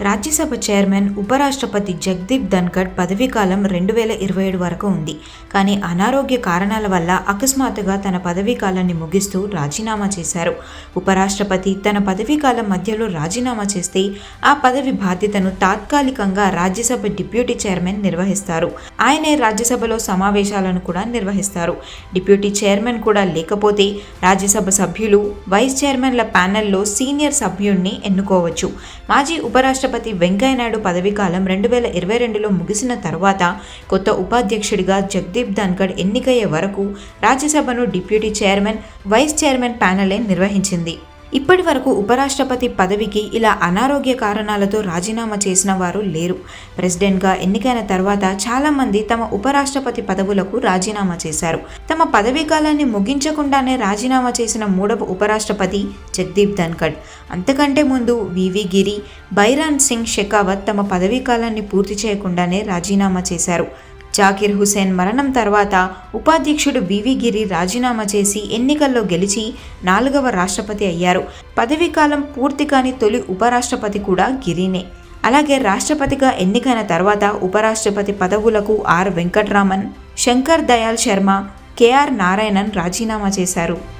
Rajya Sabha chairman ఉపరాష్ట్రపతి జగదీప్ ధన్కడ్ పదవీకాలం రెండు వేల ఇరవై ఏడు వరకు ఉంది. కానీ అనారోగ్య కారణాల వల్ల అకస్మాత్తుగా తన పదవీకాలాన్ని ముగిస్తూ రాజీనామా చేశారు. ఉపరాష్ట్రపతి తన పదవీకాలం మధ్యలో రాజీనామా చేస్తే ఆ పదవి బాధ్యతను తాత్కాలికంగా రాజ్యసభ డిప్యూటీ చైర్మన్ నిర్వహిస్తారు. ఆయనే రాజ్యసభలో సమావేశాలను కూడా నిర్వహిస్తారు. డిప్యూటీ చైర్మన్ కూడా లేకపోతే రాజ్యసభ సభ్యులు వైస్ చైర్మన్ల ప్యానెల్లో సీనియర్ సభ్యుణ్ణి ఎన్నుకోవచ్చు. మాజీ ఉపరాష్ట్రపతి వెంకయ్యనాయుడు పదవీకాలం రెండు వేల ఇరవై రెండులో ముగిసిన తర్వాత కొత్త ఉపాధ్యక్షుడిగా జగదీప్ ధన్కడ్ ఎన్నికయ్యే వరకు రాజ్యసభను డిప్యూటీ చైర్మన్ వైస్ చైర్మన్ ప్యానలే నిర్వహించింది. ఇప్పటి వరకు ఉపరాష్ట్రపతి పదవికి ఇలా అనారోగ్య కారణాలతో రాజీనామా చేసిన వారు లేరు. ప్రెసిడెంట్గా ఎన్నికైన తర్వాత చాలామంది తమ ఉపరాష్ట్రపతి పదవులకు రాజీనామా చేశారు. తమ పదవీ కాలాన్ని ముగించకుండానే రాజీనామా చేసిన మూడవ ఉపరాష్ట్రపతి జగదీప్ ధన్కడ్. అంతకంటే ముందు వివి గిరి బైరాన్ సింగ్ షెకావత్ తమ పదవీ కాలాన్ని పూర్తి చేయకుండానే రాజీనామా చేశారు. జాకిర్ హుసేన్ మరణం తర్వాత ఉపాధ్యక్షుడు బివి గిరి రాజీనామా చేసి ఎన్నికల్లో గెలిచి నాలుగవ రాష్ట్రపతి అయ్యారు. పదవీకాలం పూర్తి కాని తొలి ఉపరాష్ట్రపతి కూడా గిరినే. అలాగే రాష్ట్రపతిగా ఎన్నికైన తర్వాత ఉపరాష్ట్రపతి పదవులకు R Venkataraman Shankar Dayal Sharma K R Narayanan రాజీనామా చేశారు.